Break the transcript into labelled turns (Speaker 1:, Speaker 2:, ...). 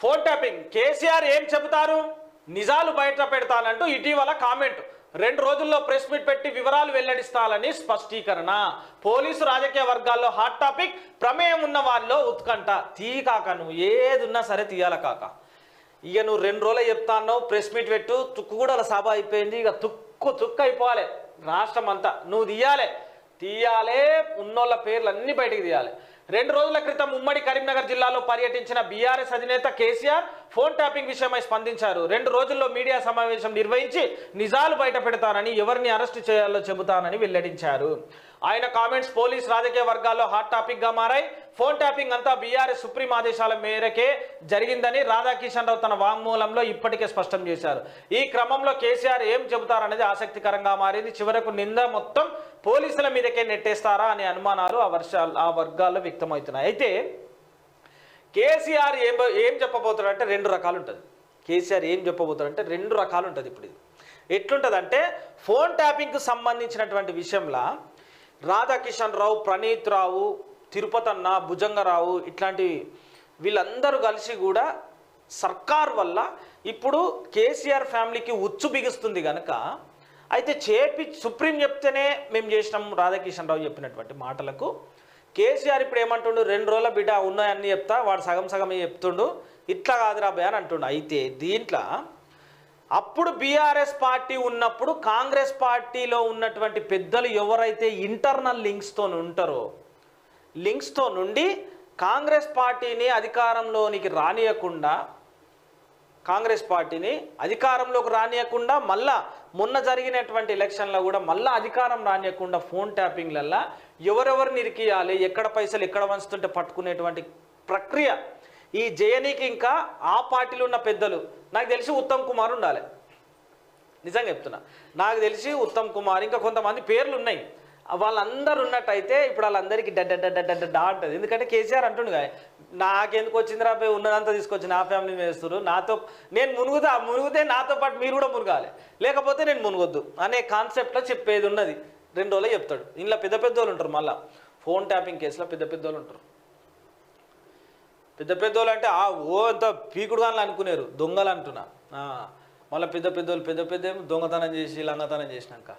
Speaker 1: Phone tapping. KCR ఏం చెబుతారు? నిజాలు బయట పెడతానంటూ ఇటీవల కామెంట్. రెండు రోజుల్లో ప్రెస్ మీట్ పెట్టి వివరాలు వెల్లడిస్తానని స్పష్టీకరణ. పోలీసు రాజకీయ వర్గాల్లో హాట్ టాపిక్ ప్రమేయం ఉన్న వారిలో ఉత్కంఠ. తీ కాక నువ్వు ఏదున్నా సరే తీయాల కాక. ఇక నువ్వు రెండు రోజులు చెప్తాన్నావు ప్రెస్ మీట్ పెట్టు తుక్కు కూడా అలా సభ అయిపోయింది ఇక తుక్కు తుక్కు అయిపోవాలి. రాష్ట్రం అంతా నువ్వు తీయాలి. తీయాలే ఉన్నోళ్ళ పేర్లు అన్నీ బయటికి తీయాలి. రెండు రోజుల క్రితం ఉమ్మడి కరీంనగర్ జిల్లాలో పర్యటించిన బీఆర్ఎస్ అధినేత కేసీఆర్ ఫోన్ ట్యాపింగ్ విషయమై స్పందించారు. రెండు రోజుల్లో మీడియా సమావేశం నిర్వహించి నిజాలు బయట పెడతానని ఎవరిని అరెస్టు చేయాలో చెబుతానని వెల్లడించారు. ఆయన కామెంట్స్ పోలీస్ రాజకీయ వర్గాల్లో హాట్ టాపిక్గా మారాయి. ఫోన్ ట్యాపింగ్ అంతా బీఆర్ఎస్ సుప్రీం ఆదేశాల మేరకే జరిగిందని రాధాకిషన్ రావు తన వాంగ్మూలంలో ఇప్పటికే స్పష్టం చేశారు. ఈ క్రమంలో కేసీఆర్ ఏం చెబుతారనేది ఆసక్తికరంగా మారింది. చివరకు నింద మొత్తం పోలీసుల మీదకే నెట్టేస్తారా అనే అనుమానాలు ఆ వర్షాలు ఆ వర్గాల్లో వ్యక్తమవుతున్నాయి. అయితే కేసీఆర్ ఏం ఏం చెప్పబోతాడు అంటే రెండు రకాలు ఉంటుంది కేసీఆర్ ఏం చెప్పబోతాడు అంటే రెండు రకాలు ఉంటుంది ఇప్పుడు ఇది. ఎట్లుంటుందంటే ఫోన్ ట్యాపింగ్కి సంబంధించినటువంటి విషయంలో రాధాకిషన్ రావు ప్రణీత్ రావు తిరుపతన్న భుజంగరావు ఇట్లాంటి వీళ్ళందరూ కలిసి కూడా సర్కార్ వల్ల ఇప్పుడు కేసీఆర్ ఫ్యామిలీకి ఉచ్చు బిగుస్తుంది కనుక అయితే చేపి సుప్రీం చెప్తేనే మేము చేసినాం రాధాకిషన్ రావు చెప్పినటువంటి మాటలకు. కేసీఆర్ ఇప్పుడు ఏమంటుండు? రెండు రోజుల బిడ్డ ఉన్నాయన్నీ చెప్తా వాడు సగం సగమే చెప్తుండు. ఇట్లా కాదురా భయ అని అంటుండు. అయితే దీంట్లో అప్పుడు బీఆర్ఎస్ పార్టీ ఉన్నప్పుడు కాంగ్రెస్ పార్టీలో ఉన్నటువంటి పెద్దలు ఎవరైతే ఇంటర్నల్ లింక్స్తో ఉంటారో లింక్స్తో నుండి కాంగ్రెస్ పార్టీని అధికారంలోనికి రానియకుండా కాంగ్రెస్ పార్టీని అధికారంలోకి రానియకుండా మళ్ళా మొన్న జరిగినటువంటి ఎలక్షన్లో కూడా మళ్ళా అధికారం రానియకుండా ఫోన్ ట్యాపింగ్లల్లా ఎవరెవరిని ఇరికియాలి ఎక్కడ పైసలు ఎక్కడ వంచుతుంటే పట్టుకునేటువంటి ప్రక్రియ. ఈ జయనీకి ఇంకా ఆ పార్టీలో ఉన్న పెద్దలు నాకు తెలిసి ఉత్తమ్ కుమార్ ఉండాలి. నిజంగా చెప్తున్నా. నాకు తెలిసి ఉత్తమ్ కుమార్ ఇంకా కొంతమంది పేర్లు ఉన్నాయి. వాళ్ళందరూ ఉన్నట్టయితే ఇప్పుడు వాళ్ళందరికీ డడ్ డడ్ డడ్ అంటది. ఎందుకంటే కేసీఆర్ అంటుండు కదా నాకెందుకు వచ్చిందిరా ఉన్నదంతా తీసుకొచ్చి నా ఫ్యామిలీ వేస్తున్నారు నాతో నేను మునుగుతా మునుగుతే నాతో పాటు మీరు కూడా మునగాలి. లేకపోతే నేను మునగొద్దు అనే కాన్సెప్ట్లో చెప్పేది ఉన్నది. రెండు రోజులే చెప్తాడు. ఇంట్లో పెద్ద పెద్ద వాళ్ళు ఉంటారు మళ్ళీ. ఫోన్ ట్యాపింగ్ కేసులో పెద్ద పెద్ద వాళ్ళు ఉంటారు. పెద్ద పెద్దోళ్ళు అంటే ఆ ఓ అంత పీకుడు కానీ అనుకునేరు. దొంగలు అంటున్నా. మళ్ళీ పెద్ద పెద్దోళ్ళు పెద్ద పెద్ద దొంగతనం చేసి లంగతనం చేసినాక.